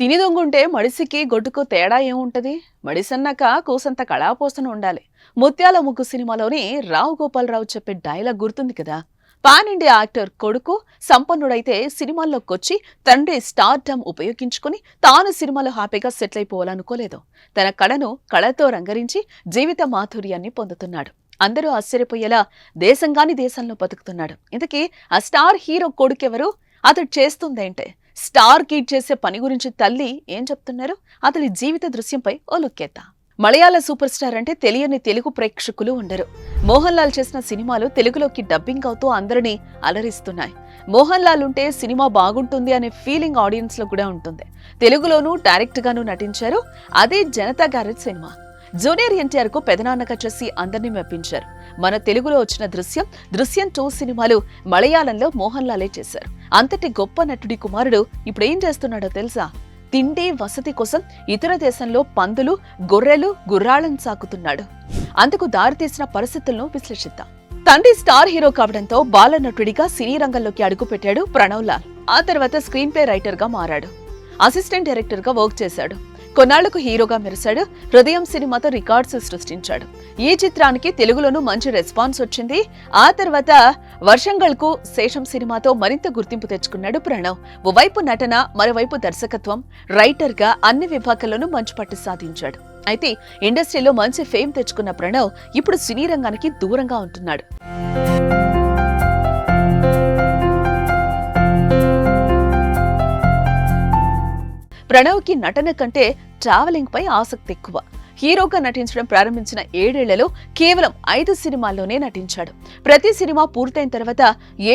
తిని దొంగుంటే మడిసికి గొడ్డుకు తేడా ఏముంటది? మడిసన్నాక కూసంత కళాపోసన ఉండాలి. ముత్యాల ముగ్గు సినిమాలోని రావు గోపాలరావు చెప్పే డైలాగ్ గుర్తుంది కదా? పాన్ ఇండియా యాక్టర్ కొడుకు సంపన్నుడైతే సినిమాల్లోకొచ్చి తండ్రి స్టార్డమ్ ఉపయోగించుకుని తాను సినిమాలో హ్యాపీగా సెటిల్ అయిపోవాలనుకోలేదు తన కళను కళతో రంగరించి జీవిత మాధుర్యాన్ని పొందుతున్నాడు. అందరూ ఆశ్చర్యపోయేలా దేశంగాని దేశంలో బతుకుతున్నాడు. ఇంతకీ ఆ స్టార్ హీరో కొడుకెవరు? అతడు చేస్తుందేంటే? స్టార్ కిడ్ చేసే పని గురించి తల్లి ఏం చెప్తున్నారు? అతని జీవిత దృశ్యంపై ఓ లుక్కేద్దాం మలయాళ సూపర్ స్టార్ అంటే తెలియని తెలుగు ప్రేక్షకులు ఉండరు. మోహన్ లాల్ చేసిన సినిమాలు తెలుగులోకి డబ్బింగ్ అవుతూ అందరినీ అలరిస్తున్నాయి. మోహన్ లాల్ ఉంటే సినిమా బాగుంటుంది అనే ఫీలింగ్ ఆడియన్స్లో కూడా ఉంటుంది. తెలుగులోనూ డైరెక్ట్ గాను నటించారు. అదే జనతా గ్యారేజ్ సినిమా. జూనియర్ ఎన్టీఆర్కు పెదనాన్నగా చేసి అందరినీ మెప్పించారు. మన తెలుగులో వచ్చిన దృశ్యం దృశ్యం టూ సినిమాలు మలయాళంలో మోహన్ లాలే చేశారు. అంతటి గొప్ప నటుడి కుమారుడు ఇప్పుడు ఏం చేస్తున్నాడో తెలుసా? తిండి వసతి కోసం ఇతర దేశంలో పందులు గొర్రెలు గుర్రాలను సాకుతున్నాడు. అందుకు దారితీసిన పరిస్థితులను విశ్లేషిద్దాం. తండ్రి స్టార్ హీరో కావడంతో బాల నటుడిగా సినీ రంగంలోకి అడుగుపెట్టాడు ప్రణవ్ లాల్. ఆ తర్వాత స్క్రీన్ ప్లే రైటర్గా మారాడు. అసిస్టెంట్ డైరెక్టర్గా వర్క్ చేశాడు. కొన్నాళ్ళకు హీరోగా మెరిశాడు. హృదయం సినిమాతో రికార్డ్స్ సృష్టించాడు. ఈ చిత్రానికి తెలుగులోనూ మంచి రెస్పాన్స్ వచ్చింది. ఆ తర్వాత వర్షంగల్కు శేషం సినిమాతో మరింత గుర్తింపు తెచ్చుకున్నాడు ప్రణవ్. ఓవైపు నటన మరోవైపు దర్శకత్వం. రైటర్గా అన్ని విభాగాల్లోనూ మంచి పట్టు సాధించాడు. అయితే ఇండస్ట్రీలో మంచి ఫేమ్ తెచ్చుకున్న ప్రణవ్ ఇప్పుడు సినీ రంగానికి దూరంగా ఉంటున్నాడు. ప్రణవ్కి నటన కంటే ట్రావెలింగ్ పై ఆసక్తి ఎక్కువ. హీరోగా నటించడం ప్రారంభించిన ఏడేళ్ళలో కేవలం ఐదు సినిమాల్లోనే నటించాడు. ప్రతి సినిమా పూర్తయిన తర్వాత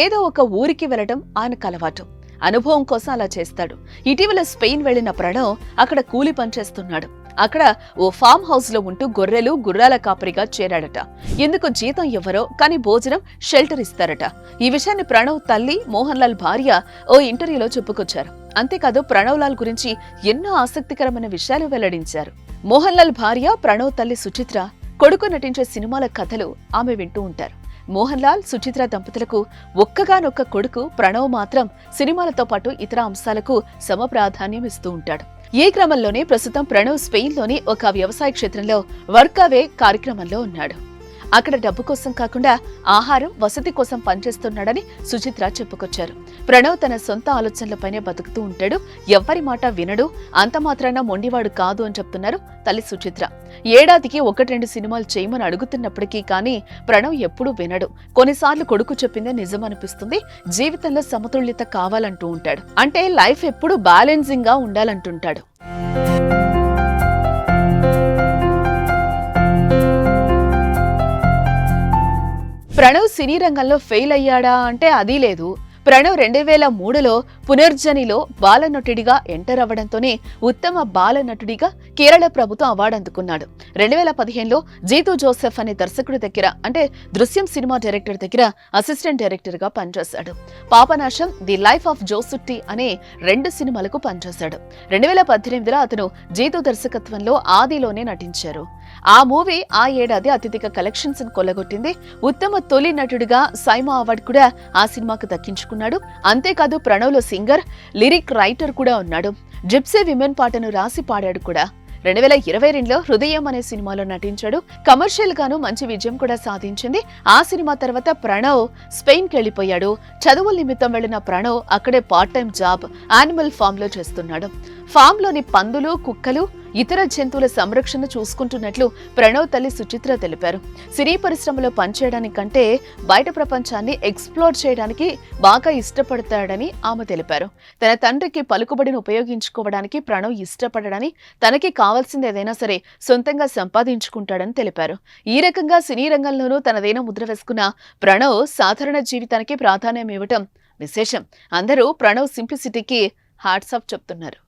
ఏదో ఒక ఊరికి వెళ్ళడం ఆయనకు అలవాటు అనుభవం కోసం అలా చేస్తాడు. ఇటీవల స్పెయిన్ వెళ్ళిన ప్రణవ్ అక్కడ కూలి పనిచేస్తున్నాడు అక్కడ ఓ ఫామ్ హౌస్లో ఉంటూ గొర్రెలు గుర్రాల కాపరిగా చేరాడట. ఎందుకు జీతం ఇవ్వరో కానీ భోజనం షెల్టర్ ఇస్తారట. ఈ విషయాన్ని ప్రణవ్ తల్లి మోహన్ లాల్ భార్య ఓ ఇంటర్వ్యూలో చెప్పుకొచ్చారు. అంతేకాదు ప్రణవ్ లాల్ గురించి ఎన్నో ఆసక్తికరమైన విషయాలు వెల్లడించారు. మోహన్ లాల్ భార్య ప్రణవ్ తల్లి సుచిత్ర కొడుకు నటించే సినిమాల కథలు ఆమె వింటూ ఉంటారు. మోహన్ లాల్ సుచిత్ర దంపతులకు ఒక్కగానొక్క కొడుకు ప్రణవ్ మాత్రం సినిమాలతో పాటు ఇతర అంశాలకు సమప్రాధాన్యం ఇస్తూ ఉంటాడు. ఈ క్రమంలోనే ప్రస్తుతం ప్రణవ్ స్పెయిన్లోని ఒక వ్యవసాయ క్షేత్రంలో వర్క్ అవే కార్యక్రమంలో ఉన్నాడు. అక్కడ డబ్బు కోసం కాకుండా ఆహారం వసతి కోసం పనిచేస్తున్నాడని సుచిత్ర చెప్పుకొచ్చారు. ప్రణవ్ తన సొంత ఆలోచనలపైనే బతుకుతూ ఉంటాడు. ఎవ్వరి మాట వినడు. అంత మాత్రాన మొండివాడు కాదు అని చెప్తున్నారు తల్లి సుచిత్ర. ఏడాదికి ఒకటి రెండు సినిమాలు చేయమని అడుగుతున్నప్పటికీ కానీ ప్రణవ్ ఎప్పుడూ వినడు. కొన్నిసార్లు కొడుకు చెప్పిందే నిజం అనిపిస్తుంది జీవితంలో సమతుల్యత కావాలంటూ ఉంటాడు. అంటే లైఫ్ ఎప్పుడూ బ్యాలెన్సింగ్గా ఉండాలంటుంటాడు. ప్రణవ్ సినీ రంగంలో ఫెయిల్ అయ్యాడా అంటే అది లేదు. ప్రణవ్ రెండు వేల మూడులో పునర్జనిలో బాలనటుడిగా ఎంటర్ అవ్వడంతోనే ఉత్తమ బాలనటుడిగా కేరళ ప్రభుత్వం అవార్డు అందుకున్నాడు. రెండు వేల పదిహేనులో జీతు జోసెఫ్ అనే దర్శకుడి దగ్గర అంటే దృశ్యం సినిమా డైరెక్టర్ దగ్గర అసిస్టెంట్ డైరెక్టర్గా పనిచేశాడు. Papanasam the life of Josutty అనే రెండు సినిమాలకు పనిచేశాడు. రెండు వేల పద్దెనిమిదిలో అతను జీతు దర్శకత్వంలో ఆదిలోనే నటించారు. ఆ మూవీ ఆ ఏడాది అత్యధిక కలెక్షన్స్ కొల్లగొట్టింది. ఉత్తమ తొలి నటుడిగా సైమా అవార్డు కూడా ఆ సినిమాకు దక్కించుకున్నాడు. అంతేకాదు ప్రణవ్లో సింగర్ లిరిక్ రైటర్ కూడా ఉన్నాడు. జిప్సీ విమెన్ పాటను రాసి పాడాడు కూడా. రెండు వేల ఇరవై రెండులో హృదయం అనే సినిమాలో నటించాడు. కమర్షియల్ గాను మంచి విజయం కూడా సాధించింది. ఆ సినిమా తర్వాత ప్రణవ్ స్పెయిన్ వెళ్ళిపోయాడు. చదువుల నిమిత్తం వెళ్ళిన ప్రణవ్ అక్కడే పార్ట్ టైం జాబ్ యానిమల్ ఫామ్లో చేస్తున్నాడు. ఫామ్లోని పందులు కుక్కలు ఇతర జంతువుల సంరక్షణ చూసుకుంటున్నట్లు ప్రణవ్ తల్లి సుచిత్ర తెలిపారు. సినీ పరిశ్రమలో పనిచేయడానికి కంటే బయట ప్రపంచాన్ని ఎక్స్ప్లోర్ చేయడానికి బాగా ఇష్టపడతాడని ఆమె తెలిపారు. తన తండ్రికి పలుకుబడిని ఉపయోగించుకోవడానికి ప్రణవ్ ఇష్టపడడని తనకి కావాల్సింది ఏదైనా సరే సొంతంగా సంపాదించుకుంటాడని తెలిపారు. ఈ రకంగా సినీ రంగంలోనూ తనదైన ముద్ర వేసుకున్న ప్రణవ్ సాధారణ జీవితానికి ప్రాధాన్యం ఇవ్వటం విశేషం. అందరూ ప్రణవ్ సింప్లిసిటీకి హార్ట్స్ ఆఫ్ చెప్తున్నారు.